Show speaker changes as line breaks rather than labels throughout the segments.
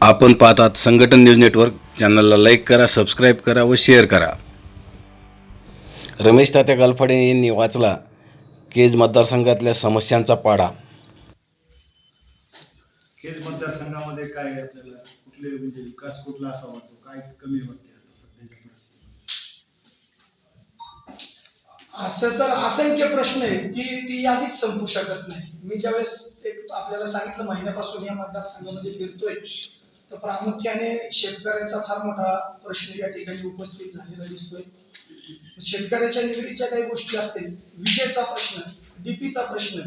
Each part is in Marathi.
आपण पाहतात संघटन न्यूज नेटवर्क. चॅनलला लाईक करा सबस्क्राईब करा व शेअर करा. रमेश तात्या गालफाडे यांनी वाचला केज मतदारसंघातल्या समस्यांचा पाडा.
हेच मतदारसंघामध्ये काय आहे आपल्याला? कुठले म्हणजे विकास कुठला असा वाटतो काय कमी वाटते
असं तर असंख्य प्रश्न आहेत. की ती यादीच संपू शकत नाही मी ज्यावेळेस एक आपल्याला सांगितलं महिन्यापासून या मतदारसंघामध्ये फिरतोय तर प्रामुख्याने शेतकऱ्याचा फार मोठा प्रश्न या ठिकाणी उपस्थित झालेला दिसतोय. शेतकऱ्याच्या निगडीच्या काही गोष्टी असतील विजेचा प्रश्न डीपीचा प्रश्न.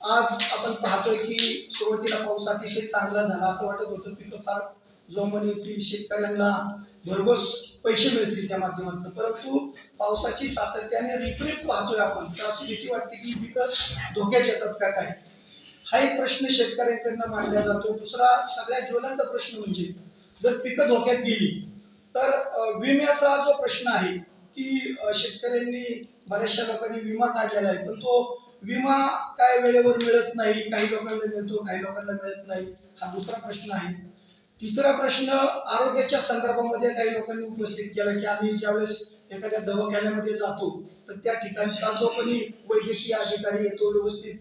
आज आपण पाहतोय की सुरुवातीला पाऊस अतिशय चांगला झाला असं वाटत होतं पिकं फार जोमाने येतील शेतकऱ्यांना भरघोस पैसे मिळतील त्या माध्यमातून. परंतु पावसाची सातत्याने रिपरिप पाहतोय आपण तर अशी भीती वाटते की पिकं धोक्यात येतात का काय हा एक प्रश्न शेतकऱ्यांकडनं मांडला जातो. दुसरा सगळ्यात ज्वलंत प्रश्न म्हणजे जर पिकं धोक्यात गेली तर विम्याचा जो प्रश्न आहे की शेतकऱ्यांनी बऱ्याचशा लोकांनी विमा काढलेला आहे पण तो विमा काय वेळेवर मिळत नाही काही लोकांना मिळतो काही लोकांना मिळत नाही हा दुसरा प्रश्न आहे. तिसरा प्रश्न आरोग्याच्या संदर्भामध्ये काही लोकांनी उपस्थित केला की आम्ही ज्यावेळेस एखाद्या दवाखान्यामध्ये जातो तर त्या ठिकाणचा जो कोणी वैद्यकीय अधिकारी येतो व्यवस्थित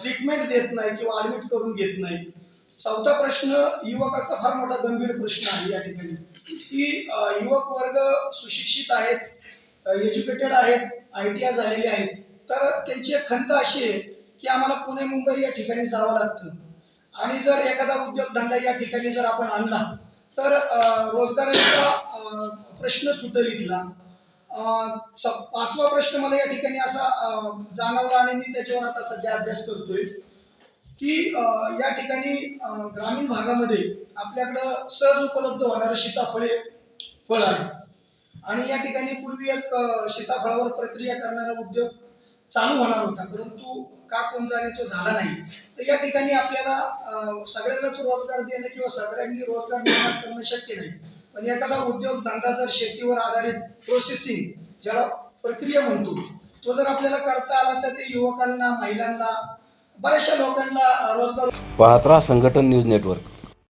ट्रीटमेंट देत नाही किंवा ऍडमिट करून घेत नाही. चौथा प्रश्न युवकाचा फार मोठा गंभीर प्रश्न आहे या ठिकाणी. की युवक वर्ग सुशिक्षित आहेत एज्युकेटेड आहेत आय टी आय झालेले आहेत. तर त्यांची एक खंत अशी आहे की आम्हाला पुणे मुंबई या ठिकाणी जावं लागतं. आणि जर एखादा उद्योगधंदा या ठिकाणी जर आपण आणला तर रोजगाराचा प्रश्न सुटेल इथला पाचवा प्रश्न मला या ठिकाणी असा जाणवला आणि मी त्याच्यावर आता सध्या अभ्यास करतोय की अं, या ठिकाणी ग्रामीण भागामध्ये आपल्याकडं सहज उपलब्ध होणारं सीताफळे फळ आहे. आणि या ठिकाणी पूर्वी एक सीताफळावर प्रक्रिया करणारा उद्योग चालू होणार होता परंतु का कोण जाणे तो झाला नाही. तर या ठिकाणी आपल्याला अं, सगळ्यांनाच रोजगार देणं किंवा सगळ्यांनी रोजगार निर्माण करणं शक्य नाही. पण एखादा उद्योग धंदा जर शेतीवर आधारित प्रोसेसिंग ज्याला प्रक्रिया म्हणतो तो जर आपल्याला करता आला तर ते युवकांना महिलांना बऱ्याचशा लोकांना रोजगार
पाहत संघटन न्यूज नेटवर्क.